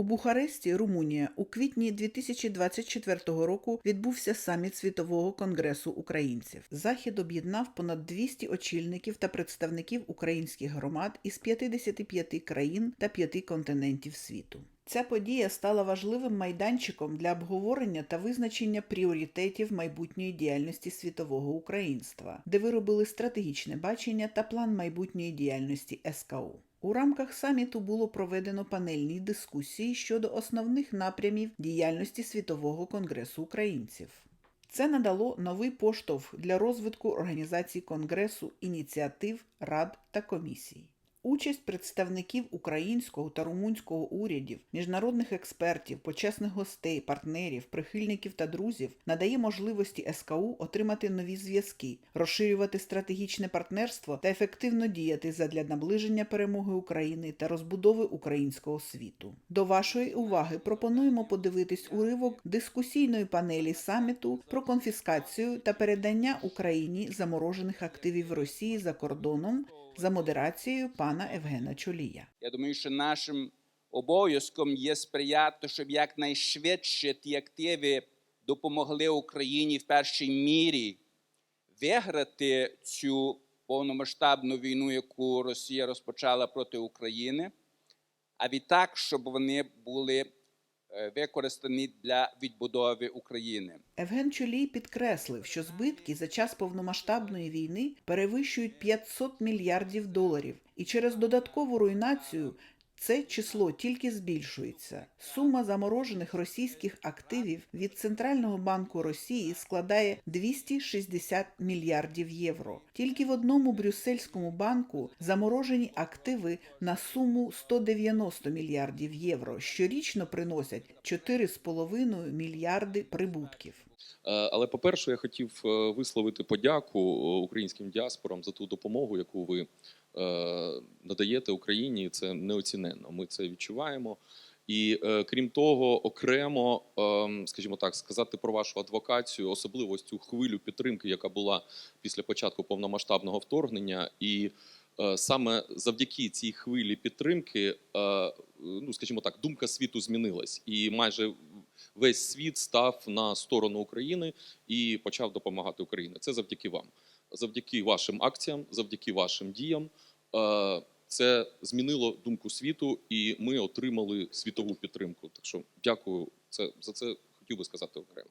У Бухаресті, Румунія, у квітні 2024 року відбувся саміт Світового конгресу українців. Захід об'єднав понад 200 очільників та представників українських громад із 55 країн та 5 континентів світу. Ця подія стала важливим майданчиком для обговорення та визначення пріоритетів майбутньої діяльності світового українства, де виробили стратегічне бачення та план майбутньої діяльності СКУ. У рамках саміту було проведено панельні дискусії щодо основних напрямів діяльності Світового конгресу українців. Це надало новий поштовх для розвитку організацій конгресу, ініціатив, рад та комісій. Участь представників українського та румунського урядів, міжнародних експертів, почесних гостей, партнерів, прихильників та друзів надає можливості СКУ отримати нові зв'язки, розширювати стратегічне партнерство та ефективно діяти задля наближення перемоги України та розбудови українського світу. До вашої уваги пропонуємо подивитись уривок дискусійної панелі саміту про конфіскацію та передання Україні заморожених активів Росії за кордоном за модерацією пана Евгена Чолія. Я думаю, що нашим обов'язком є сприяти, щоб якнайшвидше ті активи допомогли Україні в першій мірі виграти цю повномасштабну війну, яку Росія розпочала проти України, а відтак, щоб вони були використані для відбудови України. Евген Чолій підкреслив, що збитки за час повномасштабної війни перевищують 500 мільярдів доларів, і через додаткову руйнацію це число тільки збільшується. Сума заморожених російських активів від Центрального банку Росії складає 260 мільярдів євро. Тільки в одному брюссельському банку заморожені активи на суму 190 мільярдів євро, щорічно приносять 4,5 мільярди прибутків. Е, Але по-перше, я хотів е, висловити подяку е, українським діаспорам за ту допомогу, яку ви надаєте Україні. Це неоціненно. Ми це відчуваємо. І е, крім того, окремо, е, скажімо так, сказати про вашу адвокацію, особливо цю хвилю підтримки, яка була після початку повномасштабного вторгнення, і е, саме завдяки цій хвилі підтримки, е, ну скажімо так, думка світу змінилась, і майже весь світ став на сторону України і почав допомагати Україні. Це завдяки вам, завдяки вашим акціям, завдяки вашим діям. Е, Це змінило думку світу, і ми отримали світову підтримку. Так що дякую це за це. Хотів би сказати окремо.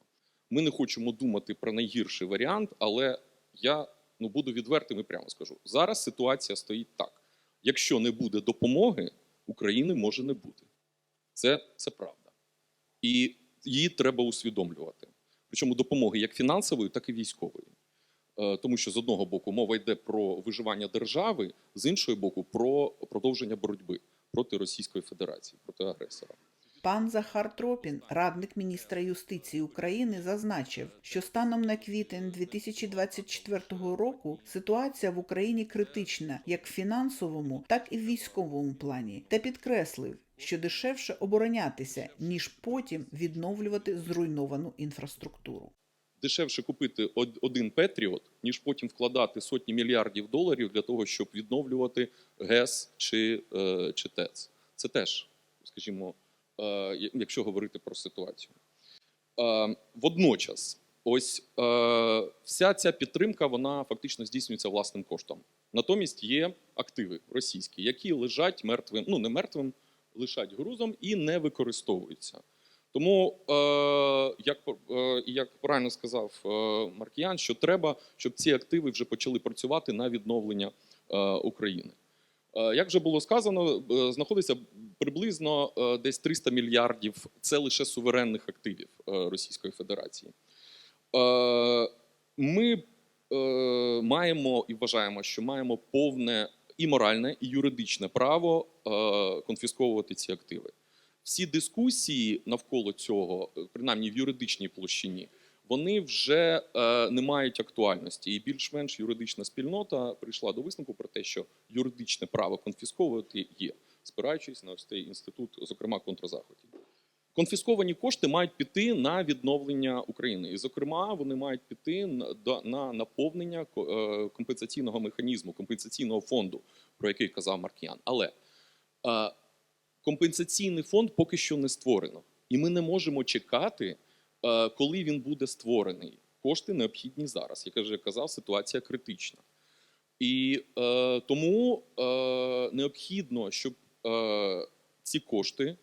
Ми не хочемо думати про найгірший варіант, але я ну буду відвертим і прямо скажу. Зараз ситуація стоїть так: якщо не буде допомоги, України може не бути. Це, це правда. І її треба усвідомлювати. Причому допомоги як фінансової, так і військової. Е, Тому що з одного боку мова йде про виживання держави, з іншого боку, про продовження боротьби проти Російської Федерації, проти агресора. Пан Захар Тропін, радник міністра юстиції України, зазначив, що станом на квітень 2024 року ситуація в Україні критична як в фінансовому, так і в військовому плані, та підкреслив, що дешевше оборонятися, ніж потім відновлювати зруйновану інфраструктуру. Дешевше купити один Петріот, ніж потім вкладати сотні мільярдів доларів для того, щоб відновлювати ГЕС чи, е, чи ТЕЦ. Це теж, скажімо, е, якщо говорити про ситуацію. Е, Водночас, ось вся ця підтримка вона фактично здійснюється власним коштом. Натомість є активи російські, які лежать мертвим, ну не мертвим, лишать грузом і не використовуються. Тому, е, як, е, як правильно сказав е, Маркіян, що треба, щоб ці активи вже почали працювати на відновлення України. Як вже було сказано, знаходиться приблизно десь 300 мільярдів це лише суверенних активів Російської Федерації. Ми маємо і вважаємо, що маємо повне і моральне, і юридичне право конфісковувати ці активи. Всі дискусії навколо цього, е, принаймні в юридичній площині, вони вже е, не мають актуальності. І більш-менш юридична спільнота прийшла до висновку про те, що юридичне право конфісковувати є, спираючись на ось цей інститут, зокрема контрзаходів. Конфісковані кошти мають піти на відновлення України, і, зокрема, вони мають піти на, наповнення е, компенсаційного механізму, компенсаційного фонду, про який казав Маркіян. Але компенсаційний фонд поки що не створено. І ми не можемо чекати, е, коли він буде створений. Кошти необхідні зараз. Як я вже казав, ситуація критична. І е, тому е, необхідно, щоб е, ці кошти,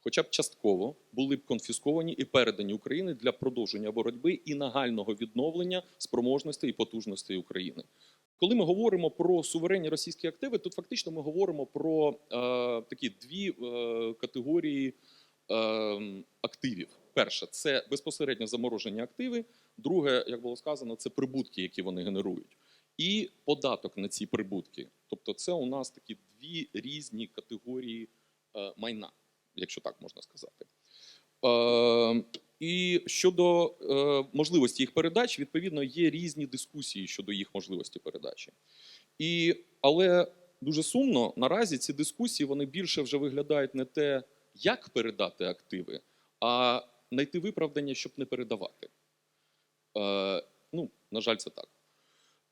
хоча б частково, були б конфісковані і передані Україні для продовження боротьби і нагального відновлення спроможностей і потужностей України. Коли ми говоримо про суверенні російські активи, тут фактично ми говоримо про е, такі дві е, категорії е, активів. Перше це безпосередньо заморожені активи. Друге, як було сказано, це прибутки, які вони генерують, і податок на ці прибутки. Тобто, це у нас такі дві різні категорії е, майна, якщо так можна сказати. Е, і щодо е, можливості їх передач, відповідно, є різні дискусії щодо їх можливості передачі. І, але дуже сумно, наразі ці дискусії вони більше вже виглядають не те, як передати активи, а знайти виправдання, щоб не передавати. Е, ну, на жаль, це так.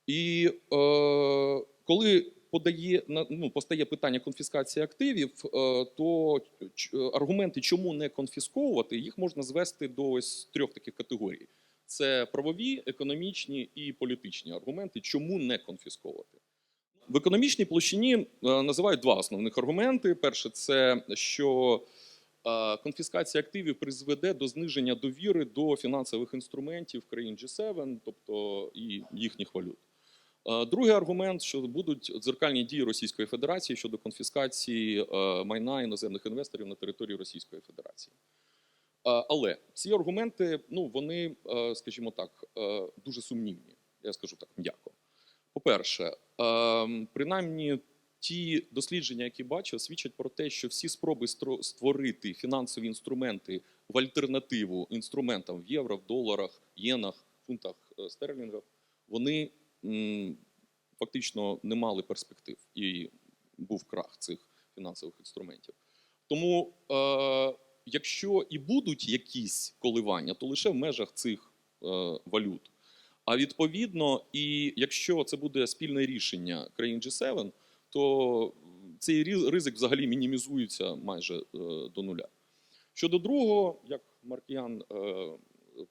І е, коли подає, ну, постає питання конфіскації активів, е, то е, аргументи, чому не конфісковувати, їх можна звести до ось трьох таких категорій: це правові, економічні і політичні аргументи, чому не конфісковувати. В економічній площині е, називають два основних аргументи. Перше, це що конфіскація активів призведе до зниження довіри до фінансових інструментів країн G7, тобто і їхніх валют. Е, Другий аргумент, що будуть дзеркальні дії Російської Федерації щодо конфіскації е, майна іноземних інвесторів на території Російської Федерації. Е, Але ці аргументи, ну вони, скажімо так, дуже сумнівні. Я скажу так м'яко. По-перше, принаймні ті дослідження, які бачив, свідчать про те, що всі спроби створити фінансові інструменти в альтернативу інструментам в євро, в доларах, єнах, фунтах стерлінгах, вони фактично не мали перспектив і був крах цих фінансових інструментів. Тому, е, якщо і будуть якісь коливання, то лише в межах цих е, валют. А відповідно, і якщо це буде спільне рішення країн G7, то цей ризик взагалі мінімізується майже е, до нуля. Щодо другого, як Маркіян е,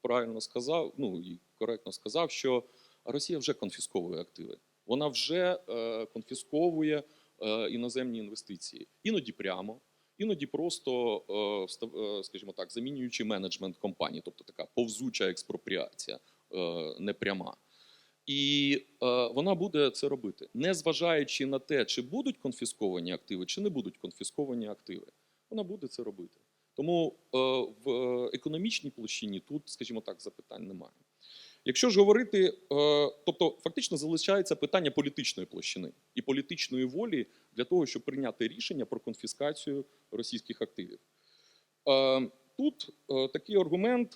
правильно сказав, ну і коректно сказав, що Росія вже конфісковує активи. Вона вже е, конфісковує е, іноземні інвестиції. Іноді прямо, іноді просто, е, скажімо так, замінюючи менеджмент компанії, тобто така повзуча експропріація, непряма. І вона буде це робити, не зважаючи на те, чи будуть конфісковані активи, чи не будуть конфісковані активи. Вона буде це робити. Тому в економічній площині тут, скажімо так, запитань немає. Якщо ж говорити, е, тобто фактично залишається питання політичної площини і політичної волі для того, щоб прийняти рішення про конфіскацію російських активів. Е, Тут е, такий аргумент,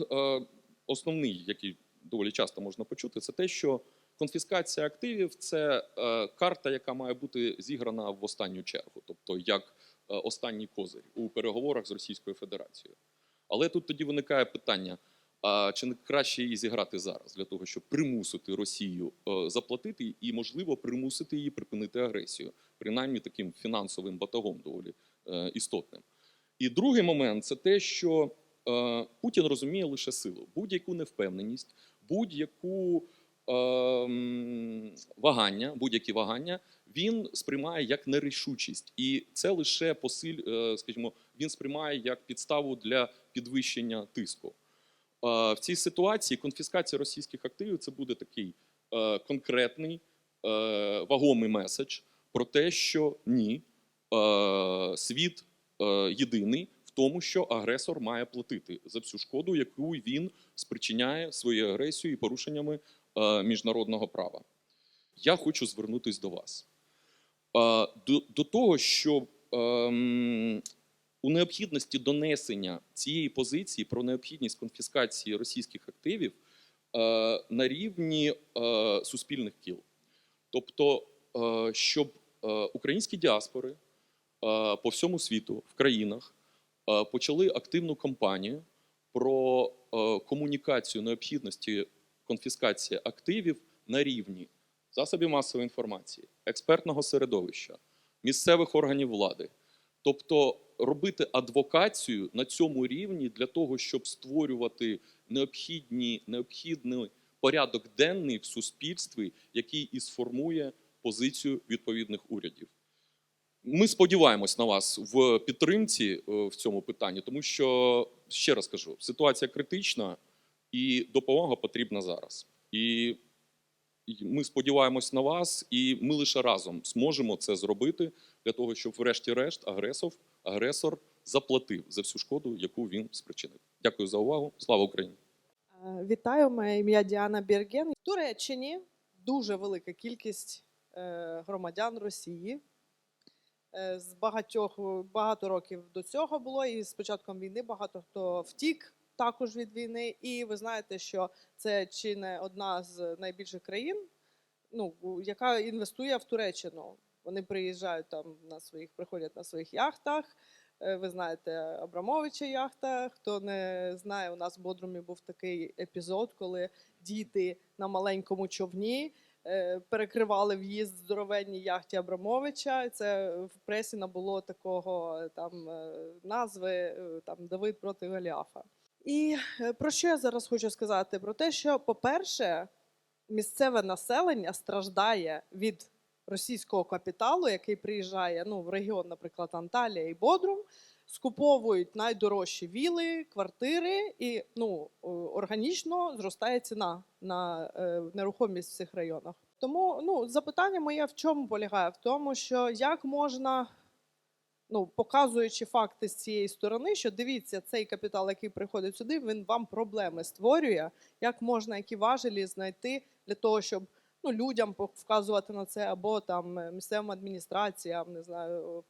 основний, який доволі часто можна почути, це те, що конфіскація активів це карта, яка має бути зіграна в останню чергу, тобто як останній козир у переговорах з Російською Федерацією. Але тут тоді виникає питання: а чи не краще її зіграти зараз для того, щоб примусити Росію е, заплатити і, можливо, примусити її припинити агресію, принаймні таким фінансовим батагом доволі е, істотним. І другий момент це те, що е, Путін розуміє лише силу, будь-яку невпевненість, будь-яку вагання, будь-які вагання він сприймає як нерішучість, і це лише посиль, скажімо, він сприймає як підставу для підвищення тиску. В цій ситуації конфіскація російських активів це буде такий е, конкретний е, вагомий меседж про те, що ні, е, світ єдиний в тому, що агресор має платити за всю шкоду, яку він спричиняє своєю агресією і порушеннями міжнародного права. Я хочу звернутися до вас. До, до того, що ем, у необхідності донесення цієї позиції про необхідність конфіскації російських активів е, на рівні е, суспільних кіл. Тобто, е, щоб українські діаспори по всьому світу в країнах почали активну кампанію про комунікацію необхідності конфіскації активів на рівні засобів масової інформації, експертного середовища, місцевих органів влади, Тобто робити адвокацію на цьому рівні для того, щоб створювати необхідні, необхідний порядок денний в суспільстві, який і сформує позицію відповідних урядів. Ми сподіваємось на вас в підтримці е, в цьому питанні, тому що ще раз кажу, ситуація критична і допомога потрібна зараз. І і ми сподіваємось на вас, і ми лише разом зможемо це зробити для того, щоб, врешті-решт, агресор, агресор заплатив за всю шкоду, яку він спричинив. Дякую за увагу. Слава Україні! Е, Вітаю, моє ім'я Діана Бірген. В Туреччині дуже велика кількість е, громадян Росії. Е, З багатьох багато років до цього було, і з початком війни багато хто втік також від війни. І ви знаєте, що це чи не одна з найбільших країн, ну, яка інвестує в Туреччину. Вони приїжджають там на своїх, приходять на своїх яхтах. Е, Ви знаєте Абрамовича яхта. Хто не знає, у нас в Бодрумі був такий епізод, коли діти на маленькому човні е, перекривали в'їзд здоровенній яхті Абрамовича. Це в пресі набуло такого е, там назви там Давид проти Голіафа. І про що я зараз хочу сказати? Про те, що, по-перше, місцеве населення страждає від російського капіталу, який приїжджає ну, в регіон, наприклад, Анталія і Бодрум, скуповують найдорожчі віли, квартири, і ну, органічно зростає ціна на е, нерухомість в цих районах. Тому ну, запитання моє в чому полягає? В тому, що як можна, ну, показуючи факти з цієї сторони, що дивіться, цей капітал, який приходить сюди, він вам проблеми створює. Як можна які важелі знайти для того, щоб ну, людям вказувати на це, або там е, місцевим адміністраціям, не знаю,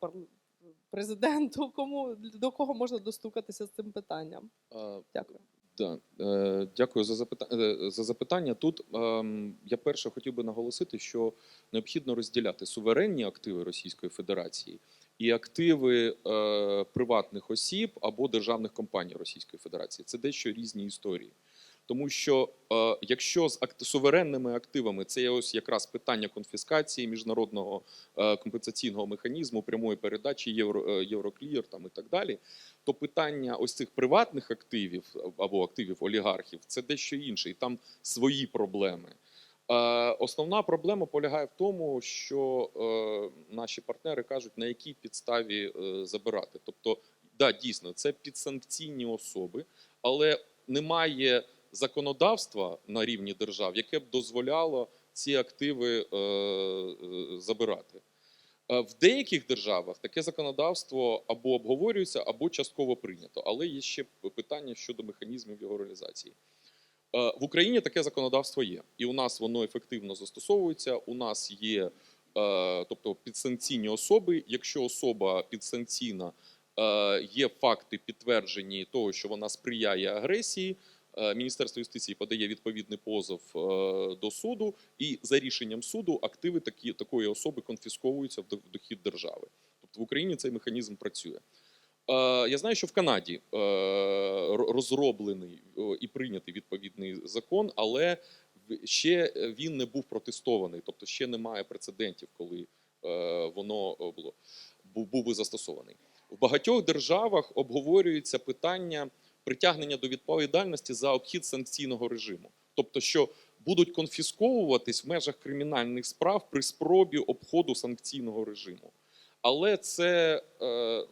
президенту, кому до кого можна достукатися з цим питанням? Е, Дякую. Да, е, дякую за запитання. За запитання. Тут ем, я перше хотів би наголосити, що необхідно розділяти суверенні активи Російської Федерації і активи е, приватних осіб або державних компаній Російської Федерації. Це дещо різні історії. Тому що е, якщо з акт- суверенними активами це є ось якраз питання конфіскації міжнародного е, компенсаційного механізму, прямої передачі євро, е, Євроклір там і так далі, то питання ось цих приватних активів або активів олігархів це дещо інше, і там свої проблеми. Е, Основна проблема полягає в тому, що е, наші партнери кажуть, на якій підставі е, забирати. Тобто, да, дійсно, це підсанкційні особи, але немає законодавства на рівні держав, яке б дозволяло ці активи е, е, забирати. Е, В деяких державах таке законодавство або обговорюється, або частково прийнято, але є ще питання щодо механізмів його реалізації. В Україні таке законодавство є, і у нас воно ефективно застосовується. У нас є, тобто підсанкційні особи. Якщо особа підсанкційна, є факти підтверджені того, що вона сприяє агресії. Е, Міністерство юстиції подає відповідний позов е, до суду, і за рішенням суду активи такі, такої особи конфісковуються в дохід держави. Тобто в Україні цей механізм працює. Е, Я знаю, що в Канаді розроблений і прийнятий відповідний закон, але ще він не був протестований, тобто ще немає прецедентів, коли воно було був би застосований. В багатьох державах обговорюється питання притягнення до відповідальності за обхід санкційного режиму, тобто, що будуть конфісковуватись в межах кримінальних справ при спробі обходу санкційного режиму. Але це, е, е,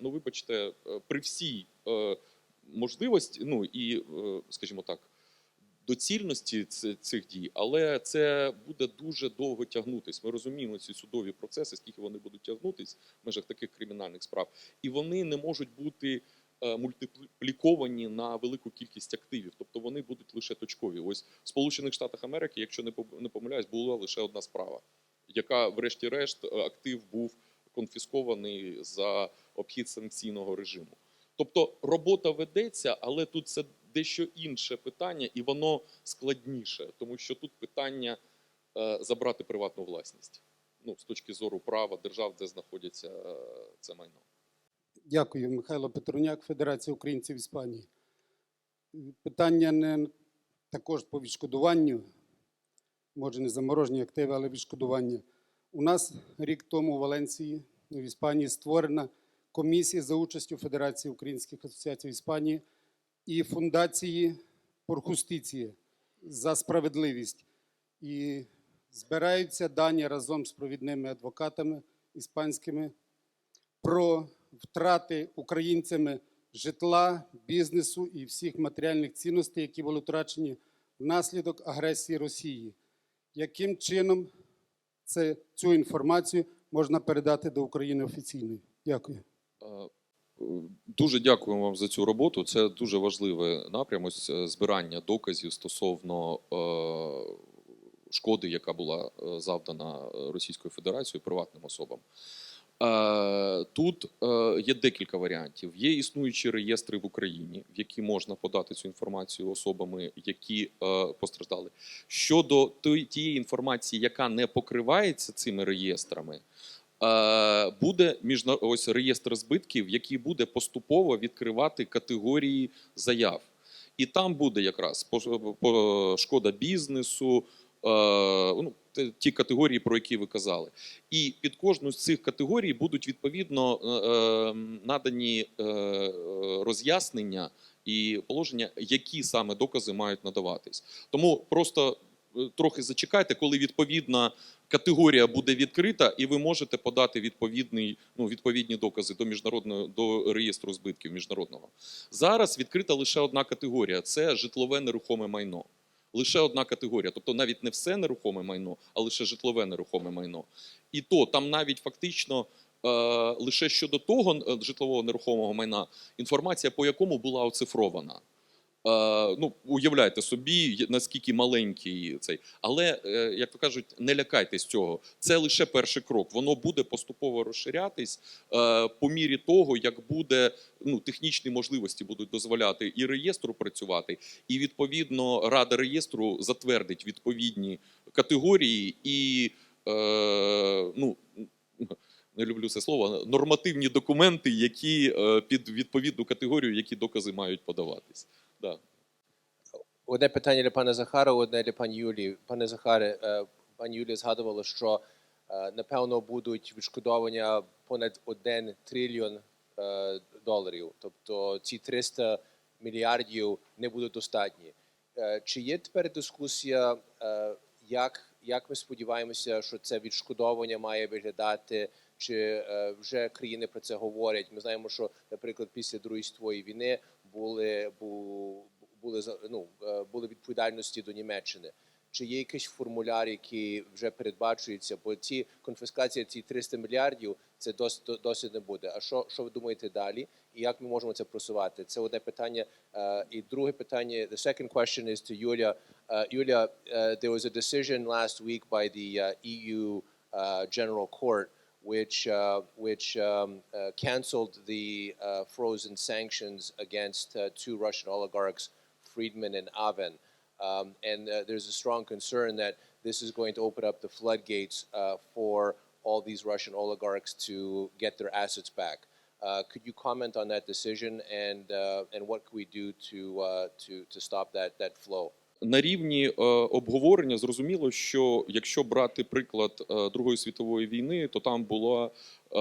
ну вибачте, е, при всій можливості, ну і, скажімо так, доцільності цих дій, але це буде дуже довго тягнутись. Ми розуміємо ці судові процеси, скільки вони будуть тягнутись в межах таких кримінальних справ, і вони не можуть бути мультипліковані на велику кількість активів, тобто вони будуть лише точкові. Ось в Сполучених Штатах Америки, якщо не пом- не помиляюсь, була лише одна справа, яка, врешті-решт, е, актив був конфіскований за обхід санкційного режиму. Тобто робота ведеться, але тут це дещо інше питання, і воно складніше, тому що тут питання е, забрати приватну власність. Ну, з точки зору права держав, де знаходяться е, це майно. Дякую, Михайло Петруняк, Федерація українців Іспанії. Питання не також по відшкодуванню, може не заморожені активи, але відшкодування. У нас рік тому у Валенції в Іспанії створена комісія за участю Федерації Українських Асоціацій Іспанії і фундації Порхустиції за справедливість. І збираються дані разом з провідними адвокатами іспанськими про втрати українцями житла, бізнесу і всіх матеріальних цінностей, які були втрачені внаслідок агресії Росії. Яким чином це, цю інформацію можна передати до України офіційно? Дякую. Е, Дуже дякуємо вам за цю роботу. Це дуже важливий напрям, ось е, збирання доказів стосовно е, шкоди, яка була завдана Російською Федерацією приватним особам. Е, Тут е, є декілька варіантів. Є існуючі реєстри в Україні, в які можна подати цю інформацію особами, які е, постраждали. Щодо тієї інформації, яка не покривається цими реєстрами, буде ось реєстр збитків, який буде поступово відкривати категорії заяв. І там буде якраз шкода бізнесу, ну, ті категорії, про які ви казали. І під кожну з цих категорій будуть відповідно е, е, надані е, е, роз'яснення і положення, які саме докази мають надаватись. Тому просто е, трохи зачекайте, коли відповідна категорія буде відкрита, і ви можете подати відповідний, ну, відповідні докази до міжнародного до реєстру збитків міжнародного. Зараз відкрита лише одна категорія це житлове нерухоме майно. Лише одна категорія, тобто навіть не все нерухоме майно, а лише житлове нерухоме майно. І то там навіть фактично е, лише щодо того е, житлового нерухомого майна інформація по якому була оцифрована. Е, ну, уявляйте собі, наскільки маленький цей. Але, е, як то кажуть, не лякайтесь цього. Це лише перший крок. Воно буде поступово розширятись е, по мірі того, як буде ну, технічні можливості будуть дозволяти і реєстру працювати, і відповідно рада реєстру затвердить відповідні категорії і е, ну. Не люблю це слово, нормативні документи, які під відповідну категорію, які докази мають подаватись. Да. Одне питання для пана Захара, одне для пані Юлії. Пане Захаре, е, пані Юлія згадувала, що е, напевно будуть відшкодовання понад 1 трильйон е, доларів. Тобто ці 300 мільярдів не будуть достатні. Чи є тепер дискусія, як, як ми сподіваємося, що це відшкодовування має виглядати? Чи вже країни про це говорять? Ми знаємо, що, наприклад, після Другої світової війни були, бу- були ну, е, були відповідальності до Німеччини. Чи є якийсь формуляр, який вже передбачується? Бо ці конфіскація, ці 300 мільярдів, це досить, досить не буде. А що, що ви думаєте далі? І як ми можемо це просувати? Це одне питання. Е, І друге питання. The second question is to Yulia. Uh, Yulia, uh, there was a decision last week by the uh, EU uh, General Court which uh, which um, uh, canceled the uh, frozen sanctions against two Russian oligarchs, Friedman and Aven. Um, and there's a strong concern that this is going to open up the floodgates for all these Russian oligarchs to get their assets back. Uh, could you comment on that decision and uh, and what can we do to uh, to to stop that that flow? На рівні е, обговорення зрозуміло, що якщо брати приклад е, Другої світової війни, то там була е,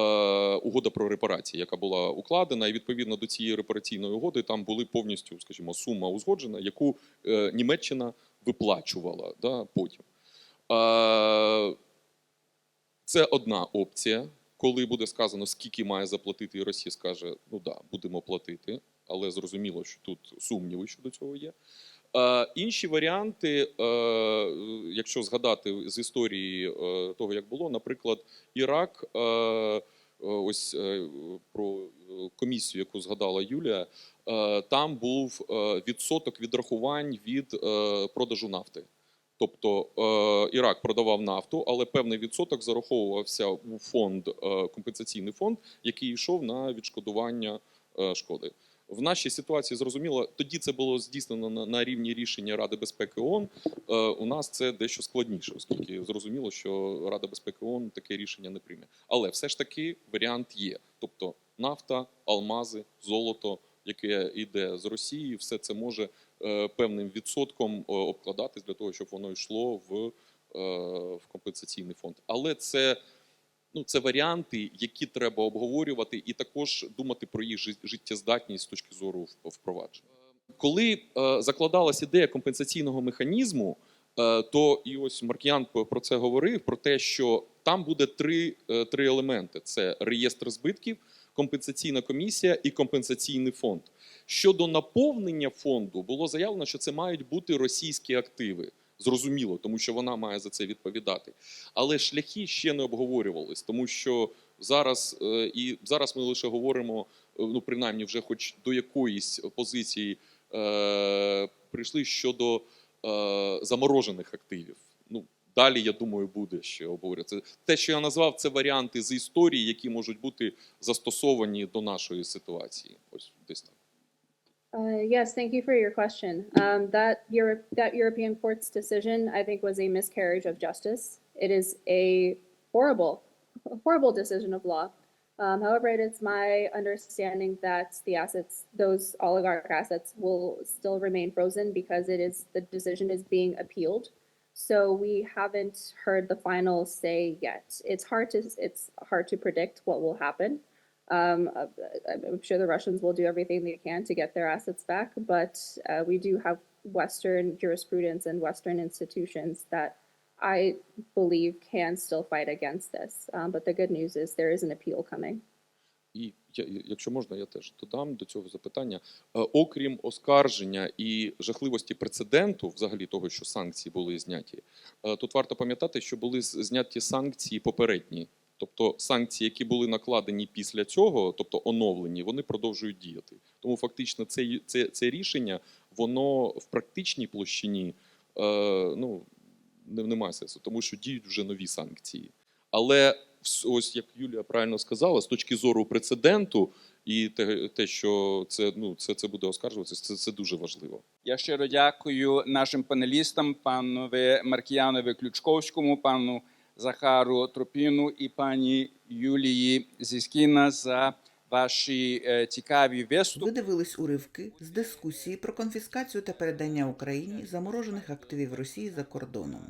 угода про репарації, яка була укладена, і відповідно до цієї репараційної угоди там були повністю, скажімо, сума узгоджена, яку Німеччина виплачувала да, потім. Це одна опція. Коли буде сказано, скільки має заплатити, і Росія скаже: ну да, будемо платити, але зрозуміло, що тут сумніви щодо цього є. Е, інші варіанти, е, якщо згадати з історії е, того, як було, наприклад, Ірак, ось про комісію, яку згадала Юлія, там був відсоток відрахувань від продажу нафти. Тобто Ірак продавав нафту, але певний відсоток зараховувався у фонд компенсаційний фонд, який йшов на відшкодування шкоди. В нашій ситуації зрозуміло, тоді це було здійснено на, на рівні рішення Ради безпеки ООН. Е, у нас це дещо складніше, оскільки зрозуміло, що Рада безпеки ООН таке рішення не прийме. Але все ж таки варіант є. Тобто нафта, алмази, золото, яке йде з Росії, все це може е, певним відсотком е, обкладатись для того, щоб воно йшло в, е, в компенсаційний фонд. Але це Ну, це варіанти, які треба обговорювати, і також думати про їх жит- життєздатність з точки зору впровадження. Коли е, закладалась ідея компенсаційного механізму, е, то і ось Маркіян про це говорив: про те, що там буде три, е, три елементи: це реєстр збитків, компенсаційна комісія і компенсаційний фонд. Щодо наповнення фонду, було заявлено, що це мають бути російські активи. Зрозуміло, тому що вона має за це відповідати. Але шляхи ще не обговорювались, тому що зараз е, і зараз ми лише говоримо, е, ну принаймні, вже хоч до якоїсь позиції е, прийшли щодо е, заморожених активів. Ну далі я думаю, буде ще обговорюватися. Те, що я назвав, це варіанти з історії, які можуть бути застосовані до нашої ситуації. Ось десь так. Uh, yes, thank you for your question. Um, that Europe, that European Court's decision, I think, was a miscarriage of justice. It is a horrible, horrible decision of law. Um, however, it is my understanding that the assets, those oligarch assets, will still remain frozen because it is the decision is being appealed. So we haven't heard the final say yet. It's hard to it's hard to predict what will happen. Um, uh, I'm sure the Russians will do everything they can to get their assets back, but uh, we do have Western jurisprudence and Western institutions that I believe can still fight against this. Um, but the good news is there is an appeal coming. І якщо можна, я теж додам до цього запитання. Е, Окрім оскарження і жахливості прецеденту, взагалі того, що санкції були зняті, е, тут варто пам'ятати, що були зняті санкції попередні. Тобто санкції, які були накладені після цього, тобто оновлені, вони продовжують діяти. Тому фактично це, це, це рішення, воно в практичній площині е, ну, не, немає сенсу, тому що діють вже нові санкції. Але ось як Юлія правильно сказала, з точки зору прецеденту і те, те що це, ну, це, це буде оскаржуватися, це, це дуже важливо. Я щиро дякую нашим панелістам, панові Маркіянові Ключковському, пану Захару Тропіну і пані Юлії Зіскіна за ваші е, цікаві виступи. Ви дивились уривки з дискусії про конфіскацію та передання Україні заморожених активів Росії за кордоном.